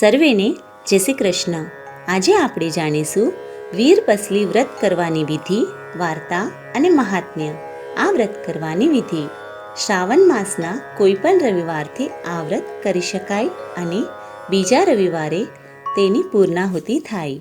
સર્વેને જય શ્રી કૃષ્ણ. આજે આપણે જાણીશું વીર પસલી વ્રત કરવાની વિધિ, વાર્તા અને મહાત્મ્ય. આ વ્રત કરવાની વિધિ. શ્રાવણ માસના કોઈ પણ રવિવારથી આ વ્રત કરી શકાય અને બીજા રવિવારે તેની પૂર્ણાહુતિ થાય.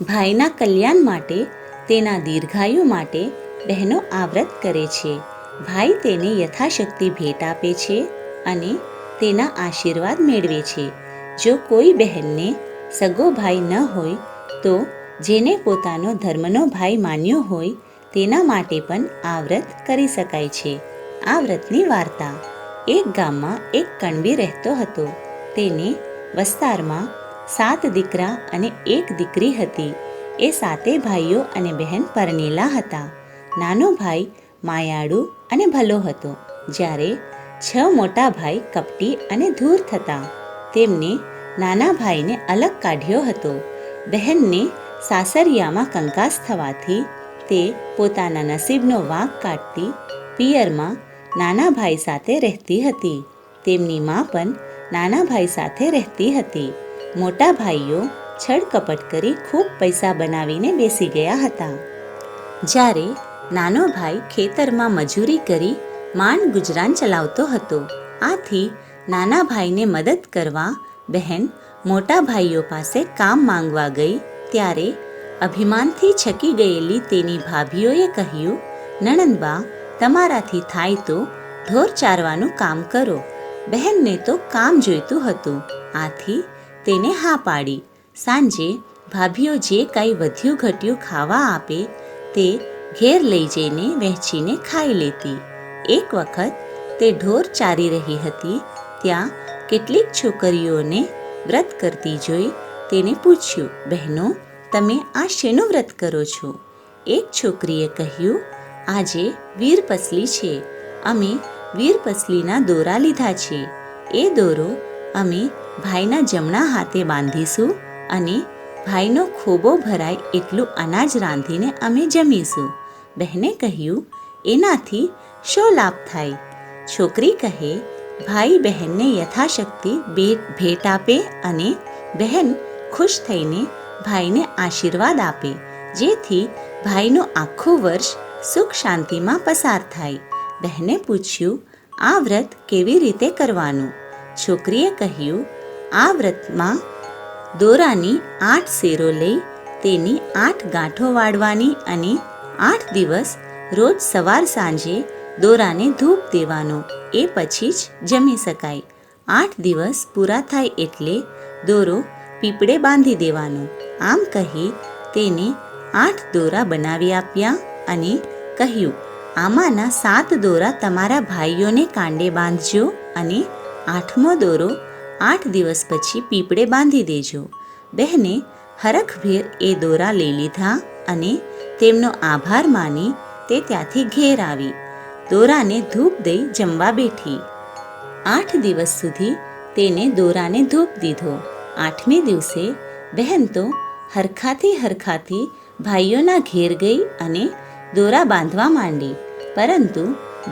ભાઈના કલ્યાણ માટે, તેના દીર્ઘાયુ માટે બહેનો આ વ્રત કરે છે. ભાઈ તેને યથાશક્તિ ભેટ આપે છે અને તેના આશીર્વાદ મેળવે છે. જો કોઈ બહેનને સગો ભાઈ ન હોય, તો જેને પોતાનો ધર્મનો ભાઈ માન્યો હોય, તેના માટે પણ આ વ્રત કરી શકાય છે. આ વ્રતની વાર્તા એક ગામમાં એક કણબી રહેતો હતો. તેને વસ્તારમાં સાત દીકરા અને એક દીકરી હતી. એ સાતે ભાઈઓ અને બહેન પરણેલા હતા. નાનો ભાઈ માયાળુ અને ભલો હતો, જ્યારે છ મોટા ભાઈ કપટી અને ધૂર થતા. તેમને નાના ભાઈને અલગ કાઢ્યો હતો. બહેનને સાસરિયામાં કંકાસ થવાથી તે પોતાના નસીબનો વાંક કાઢતી પિયરમાં નાના ભાઈ સાથે રહેતી હતી. તેમની મા પણ નાના ભાઈ સાથે રહેતી હતી. મોટા ભાઈઓ છળકપટ કરી ખૂબ પૈસા બનાવીને બેસી ગયા હતા. જ્યારે નાનો ભાઈ ખેતરમાં મજૂરી કરી માંડ ગુજરાન ચલાવતો હતો. આથી નાના ભાઈને મદદ કરવા બહેન મોટા ભાઈઓ પાસે કામ માંગવા ગઈ ત્યારે અભિમાનથી છકી ગયેલી તેની ભાભીઓએ કહ્યું, નણંદબા, તમારાથી થાય તો ઢોર ચારવાનું કામ કરો. બહેનને તો કામ જોઈતું હતું. આથી તેને હા પાડી. સાંજે ભાભીઓ જે કાંઈ વધ્યું ઘટ્યું ખાવા આપે તે ઘેર લઈ જઈને વહેંચીને ખાઈ લેતી. એક વખત તે ઢોર ચારી રહી હતી ત્યાં કેટલીક છોકરીઓને વ્રત કરતી જોઈ તેને પૂછ્યું, બહેનો, તમે આ શેનું વ્રત કરો છો? એક છોકરીએ કહ્યું, આજે વીરપસલી છે. અમે વીરપસલીના દોરા લીધા છે. એ દોરો અમે ભાઈના જમણા હાથે બાંધીશું અને ભાઈનો ખોબો ભરાય એટલું અનાજ રાંધીને અમે જમીશું. બહેને કહ્યું, એનાથી શો લાભ થાય? છોકરી કહે ભાઈ બહેનને યથાશક્તિ ભેટ ભેટ આપે અને બહેન ખુશ થઈને ભાઈને આશીર્વાદ આપે, જેથી ભાઈનું આખું વર્ષ સુખ શાંતિમાં પસાર થાય. બહેને પૂછ્યું, આ વ્રત કેવી રીતે કરવાનું? છોકરીએ કહ્યું, આ વ્રતમાં દોરાની આઠ શેરો લઈ, તેની આઠ ગાંઠો વાળવાની અને આઠ દિવસ રોજ સવાર સાંજે દોરાને ધૂપ દેવાનો. એ પછી જ જમી શકાય. આઠ દિવસ પૂરા થાય એટલે દોરો પીપળે બાંધી દેવાનો. આમ કહી તેને આઠ દોરા બનાવી આપ્યા અને કહ્યું, આમાંના સાત દોરા તમારા ભાઈઓને કાંડે બાંધજો અને આઠમો દોરો આઠ દિવસ પછી પીપળે બાંધી દેજો. બહેને હરખભેર એ દોરા લઈ લીધા અને તેમનો આભાર માની તે ત્યાંથી ઘેર આવી. દોરાને ધૂપ દઈ જમવા બેઠી. આઠ દિવસ સુધી તેને દોરાને ધૂપ દીધો. આઠમે દિવસે બહેન તો હરખાથી હરખાથી ભાઈઓના ઘેર ગઈ અને દોરા બાંધવા માંડી. પરંતુ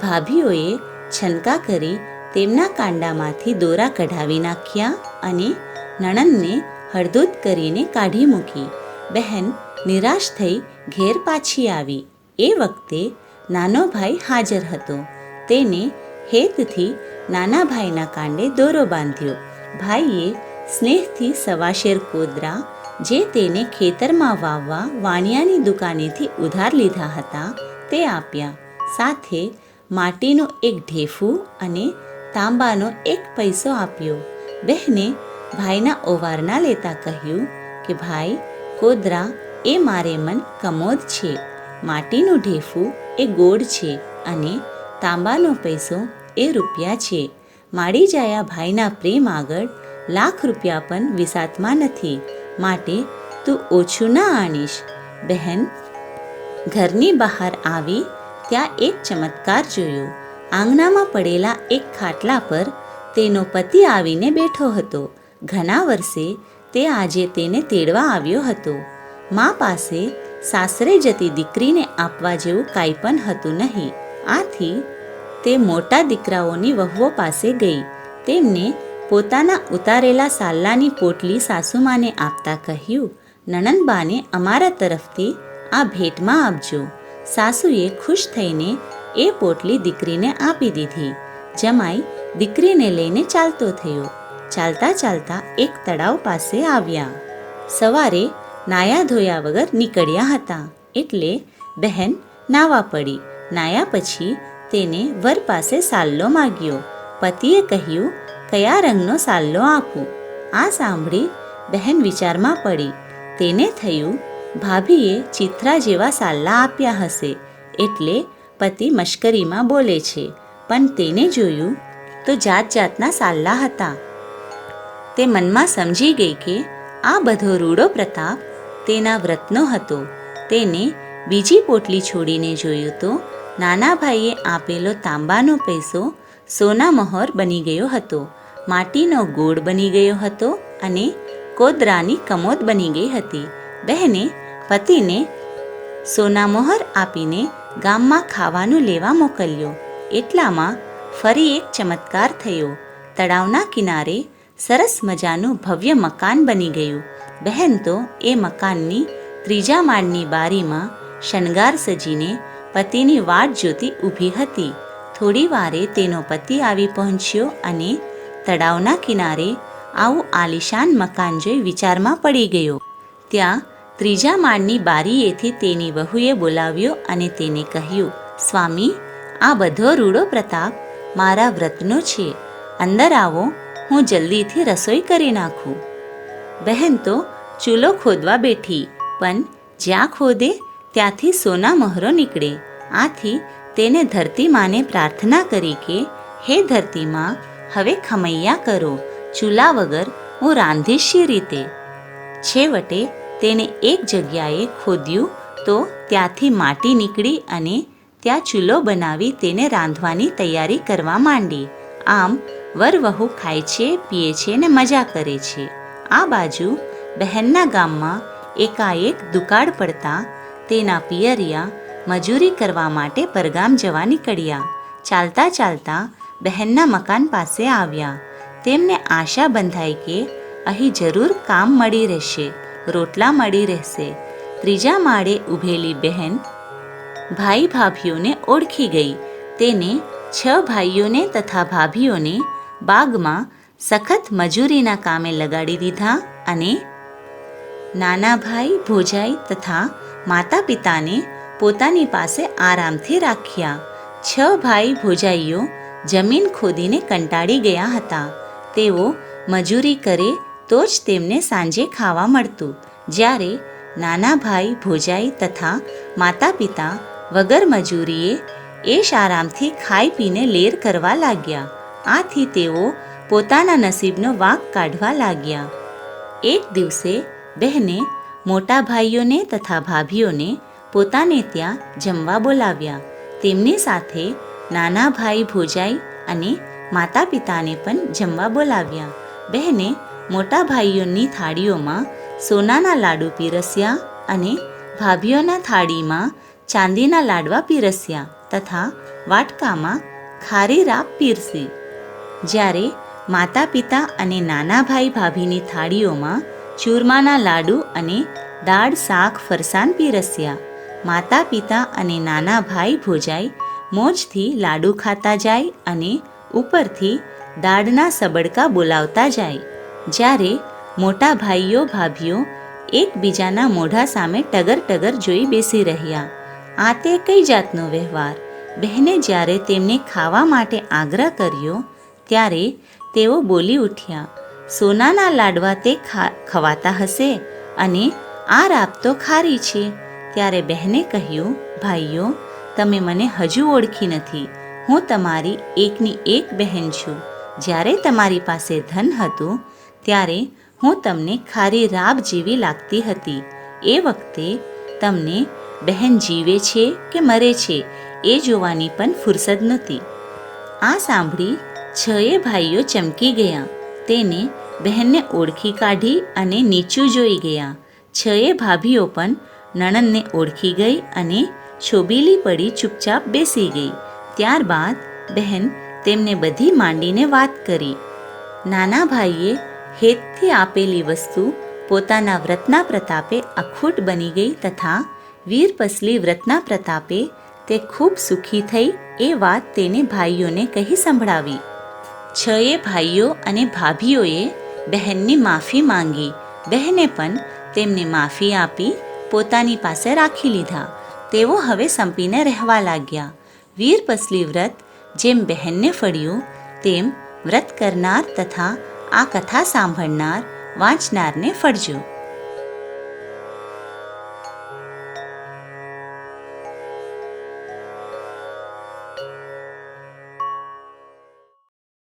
ભાભીઓએ છનકા કરી તેમના કાંડામાંથી દોરા કઢાવી નાખ્યા અને નણંદને હળદૂત કરીને કાઢી મૂકી. બહેન નિરાશ થઈ ઘેર પાછી આવી. એ વખતે નાનો ભાઈ હાજર હતો. તેને હેતથી નાના ભાઈના કાંડે દોરો બાંધ્યો. ભાઈએ સ્નેહથી સવાશેર કોદરા, જે તેને ખેતરમાં વાવવા વાણિયાની દુકાનેથી ઉધાર લીધા હતા, તે આપ્યા. સાથે માટીનું એક ઢેફું અને તાંબાનો એક પૈસો આપ્યો. બહેને ભાઈના ઓવારના લેતા કહ્યું કે, ભાઈ, કોદરા એ મારે મન કમોદ છે. માટીનું ઢેફું એ ગોળ છે અને તાંબાનો પૈસો એ રૂપિયા છે. માડી જાયા ભાઈના પ્રેમ આગળ લાખ રૂપિયા પણ વિસાતમાં નથી. માટે તું ઓછું ના આણીશ. બહેન, ઘરની બહાર આવી ત્યાં એક ચમત્કાર જોયો. આંગણામાં પડેલા એક ખાટલા પર તેનો પતિ આવીને બેઠો હતો. ઘણા વર્ષે તે આજે તેને તેડવા આવ્યો હતો. મા પાસે સાસરે જતી દીકરીને આપવા જેવું કાંઈ પણ હતું નહીં. આથી તે મોટા દીકરાઓની વહુઓ પાસે ગઈ. તેમને પોતાના ઉતારેલા સાલ્લાની પોટલી સાસુમાને આપતા કહ્યું, નણંદબાને અમારા તરફથી આ ભેટમાં આપજો. સાસુએ ખુશ થઈને એ પોટલી દીકરીને આપી દીધી. જમાઈ દીકરીને લઈને ચાલતો થયો. ચાલતા ચાલતા એક તળાવ પાસે આવ્યા. સવારે નાયા ધોયા વગર નીકળ્યા હતા. એટલે બહેન નાવા પડી. નાયા પછી તેને વર પાસે સાલ્લો માગ્યો. પતિએ કહ્યું, કયા રંગનો સાલ્લો આપું? આ સાંભળી બહેન વિચારમાં પડી. તેને થયું, ભાભીએ ચિત્રા જેવા સાલ્લા આપ્યા હશે. એટલે પતિ મશ્કરીમાં બોલે છે, પણ તેને જોયું તો જાત જાતના સાલ્લા હતા. તે મનમાં સમજી ગઈ કે આ બધો રૂડો પ્રતાપ તેના વ્રતનો હતો. તેને બીજી પોટલી છોડીને જોયું તો નાના ભાઈએ આપેલો તાંબાનો પૈસો સોના મહોર બની ગયો હતો. માટીનો ગોળ બની ગયો હતો અને કોદરાની કમોદ બની ગઈ હતી. બહેને પતિને સોના મોહર આપીને ગામમાં ખાવાનું લેવા મોકલ્યો. એટલામાં ફરી એક ચમત્કાર થયો. તળાવના કિનારે સરસ મજાનું ભવ્ય મકાન બની ગયું. બહેન તો એ મકાનની ત્રીજા માળની બારીમાં શણગાર સજીને પતિની વાટ જોતી ઊભી હતી. થોડી વારે તેનો પતિ આવી પહોંચ્યો અને તળાવના કિનારે આવું આલિશાન મકાન જોઈ વિચારમાં પડી ગયો. ત્યાં ત્રીજા માળની બારીએથી તેની વહુએ બોલાવ્યો અને તેને કહ્યું, સ્વામી, આ બધો રૂડો પ્રતાપ મારા વ્રતનો છે. અંદર આવો, હું જલ્દીથી રસોઈ કરી નાખું. બહેન તો ચૂલો ખોદવા બેઠી, પણ જ્યાં ખોદે ત્યાંથી સોના મહરો નીકળે. આથી તેને ધરતી માને પ્રાર્થના કરી કે, હે ધરતી માં, હવે ખમૈયા કરો, ચૂલા વગર હું રાંધીશ રીતે? છેવટે તેને એક જગ્યાએ ખોદ્યું તો ત્યાંથી માટી નીકળી અને ત્યાં ચૂલો બનાવી તેને રાંધવાની તૈયારી કરવા માંડી. આમ વર વહુ ખાય છે, પીએ છે ને મજા કરે છે. આ બાજુ બહેનના ગામમાં એકાએક દુકાળ પડતા તેના પિયરિયા મજૂરી કરવા માટે પરગામ જવા નીકળ્યા. ચાલતા ચાલતા બહેનના મકાન પાસે આવ્યા. તેમને આશા બંધાઈ કે અહીં જરૂર કામ મળી રહેશે, રોટલા મળી રહેશે. ત્રીજા માળે ઊભેલી બહેન ભાઈ ભાભીઓને ઓળખી ગઈ. તેને છ ભાઈઓને તથા ભાભીઓને બાગમાં સખત મજૂરીના કામે લગાડી દીધા અને નાના ભાઈ ભોજાઈ તથા માતા પિતાને પોતાની પાસે આરામથી રાખ્યા. છ ભાઈ ભોજાઈઓ જમીન ખોદીને કંટાળી ગયા હતા. તેઓ મજૂરી કરે તો જ તેમને સાંજે ખાવા મળતું. જ્યારે નાના ભાઈ ભોજાઈ તથા માતા પિતા વગર મજૂરીએ એશ આરામથી ખાઈ પીને લેર કરવા લાગ્યા. આથી તેઓ પોતાના નસીબનો વાંક કાઢવા લાગ્યા. એક દિવસે બહેને મોટા ભાઈઓને તથા ભાભીઓને પોતાને ત્યાં જમવા બોલાવ્યા. તેમની સાથે નાના ભાઈ ભોજાઈ અને માતા પિતાને પણ જમવા બોલાવ્યા. બહેને મોટા ભાઈઓની થાળીઓમાં સોનાના લાડુ પીરસ્યા અને ભાભીઓના થાળીમાં ચાંદીના લાડવા પીરસ્યા તથા વાટકામાં ખારી રાપ પીરસી. જ્યારે માતા પિતા અને નાના ભાઈ ભાભીની થાળીઓમાં ચૂરમાના લાડુ અને દાળ, શાક, ફરસાણ પીરસ્યા. માતા પિતા અને નાના ભાઈ ભોજાઈ મોજથી લાડુ ખાતા જાય અને ઉપરથી દાળના સબડકા બોલાવતા જાય. જ્યારે મોટા ભાઈઓ, ભાભીઓ એકબીજાના મોઢા સામે ટગર ટગર જોઈ બેસી રહ્યા. આ તે કઈ જાતનો વ્યવહાર? બહેને જ્યારે તેમને ખાવા માટે આગ્રહ કર્યો, ત્યારે તેઓ બોલી ઉઠ્યા, સોનાના લાડવા તે ખવાતા હશે અને આ રાબ તો ખારી છે. ત્યારે બહેને કહ્યું, ભાઈઓ, તમે મને હજુ ઓળખી નથી. હું તમારી એકની એક બહેન છું. જ્યારે તમારી પાસે ધન હતું, ત્યારે હું તમને ખારી રાબ જેવી લાગતી હતી. એ વખતે તમને બહેન જીવે છે કે મરે છે એ જોવાની પણ ફુરસદ નહોતી. આ સાંભળી છએ ભાઈઓ ચમકી ગયા. તેને બહેનને ઓળખી કાઢી અને નીચું જોઈ ગયા. છએ ભાભીઓ પણ નણંદને ઓળખી ગઈ અને છોબીલી પડી ચૂપચાપ બેસી ગઈ. ત્યારબાદ બહેન તેમને બધી માંડીને વાત કરી. નાના ભાઈએ હેતથી આપેલી વસ્તુ પોતાના વ્રતના પ્રતાપે અખૂટ બની ગઈ તથા વીરપસલી વ્રતના પ્રતાપે તે ખૂબ સુખી થઈ એ વાત તેને ભાઈઓને કહી સંભળાવી. છ એ ભાઈઓ અને ભાભીઓએ બહેનની માફી માંગી. બહેને પણ તેમને માફી આપી પોતાની પાસે રાખી લીધા. તેઓ હવે સંપીને રહેવા લાગ્યા. વીરપસલી વ્રત જેમ બહેનને ફળ્યું, તેમ વ્રત કરનાર તથા આ કથા સાંભળનાર વાંચનારને ફળજો.